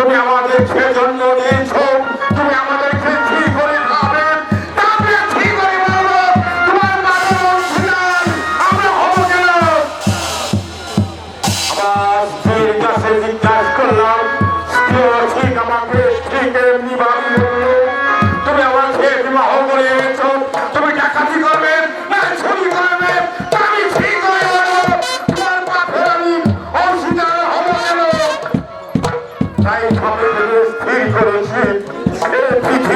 তুমি আমাদের সেজন্য দিয়েছ।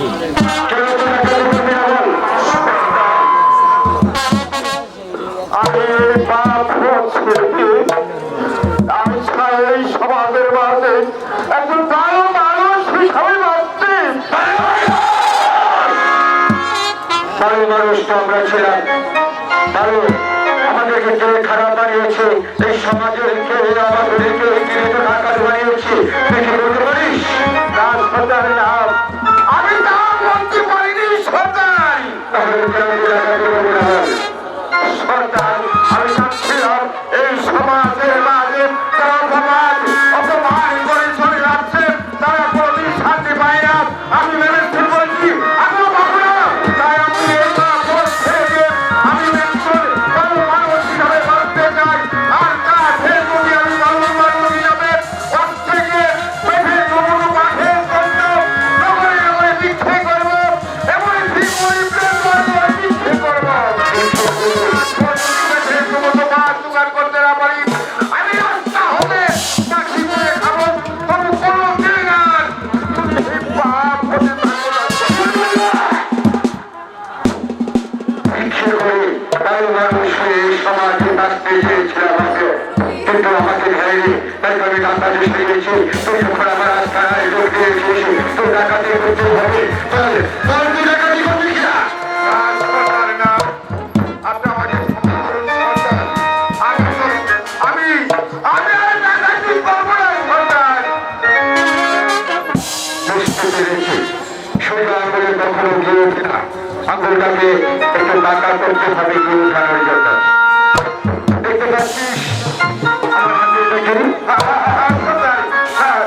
সমাজের আমাদেরকে খারাপ বানিয়েছে এই সমাজের কে আমাদেরকে ভালো মানুষ এই সমাজে বাঁচতে চেয়েছিলাম আমাকে কিন্তু আমাকে ঘেরে তাই আমি ডাকাতি শিখেছি তুই যখন আমার আস্থায় যোগ দিয়েছিস তোর ডাকাতি করতে হবে তাহলে তো- আঙুলটাকে একটু বাঁকা করতে হবে গিয়ে উঠানোর জন্য দেখতে পাচ্ছিস আমার কি? হ্যাঁ, হ্যাঁ,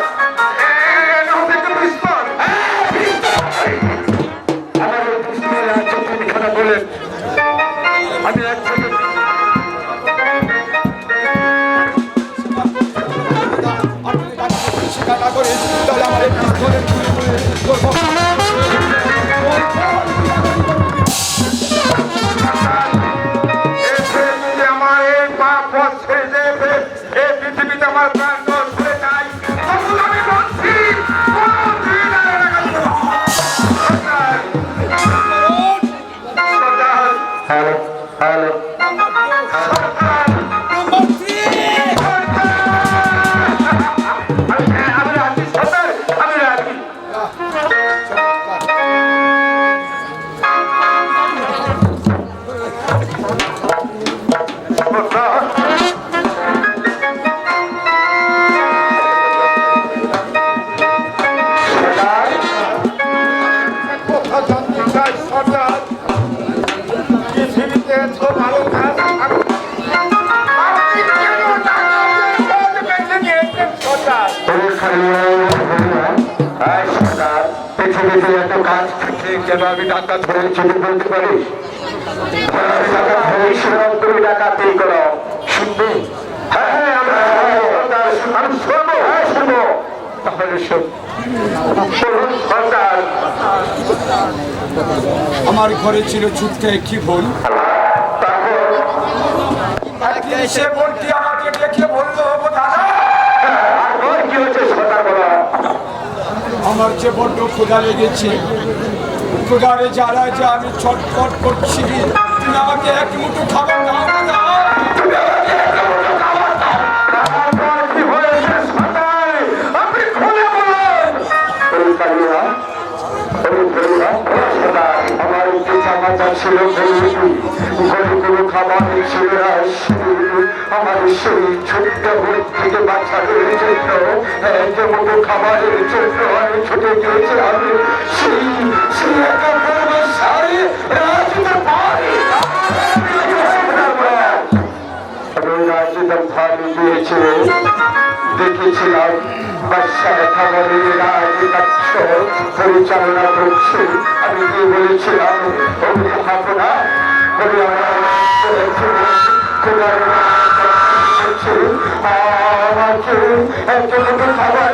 পৃথিবীতে এত কাজ থেকে কেন আমি ডাকাত হয়েছি তুই বলতে পারিস আমি ডাকাত হয়েছিলাম তুমি ডাকাতি করো শুনবে আমরা ঘরে ছিল ছুটতে কি ভুল সে বলটি আমাকে দেখে বলতে "ও দাদা আর বল কি হচ্ছে সরকার বলো আমার যে বড্ড ক্ষুধা লেগেছে। ক্ষুধারে যারা যে আমি ছটফট করছি। আমাকে এক মুঠো খাবার একটি ছিল ঘরে কোনো খাবার ছিল না আমার সেই ছোট্ট ভোর থেকে বাচ্চাদের জন্য এক মতো খাবারের জন্য আমি ছুটে গিয়েছিলাম। সেই সেই একটা বড় সারি রাজুদের দিয়েছে। দেখেছিলাম বাচ্চার খাবারের রাজকাক্ষ পরিচালনা করছে আমি গিয়ে বলেছিলাম? অভিভাবনা আমাকে এত খাবার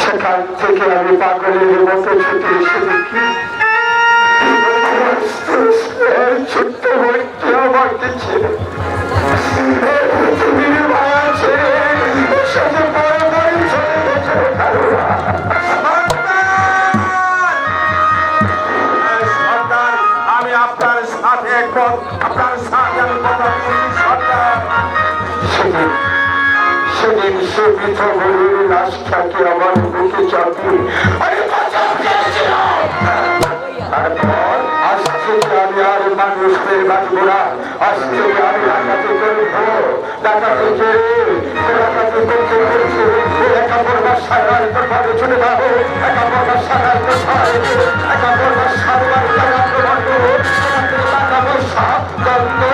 সেখান থেকে আমি পাগলের মতো ছুটে এসে দেখি ছোট্ট বইটি দিচ্ছে ছেড়ে আপনার সাথে আপনার সাথে আমি কথা আমার বুকে আমি বাঁচাও চেয়েছিলাম তারপর আজ থেকে আমি আর মানুষ বাঁচবো না আজ থেকে আমি ডাকাতি করব ডাকাতি করে করতে করতে একা পড়বার সারাই প্রভাবে চলে যাব একা পড়বার সারাই প্রভাবে একা পড়বার সারাই প্রভাবে টাকা পয়সা দ্বন্দ্ব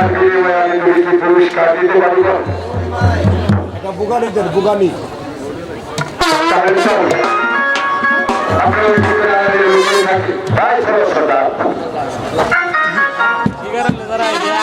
টাকার বিনিময়ে আমি দুইটি পুরস্কার দিতে পারি না বুগানিদের বুগানি আপনারা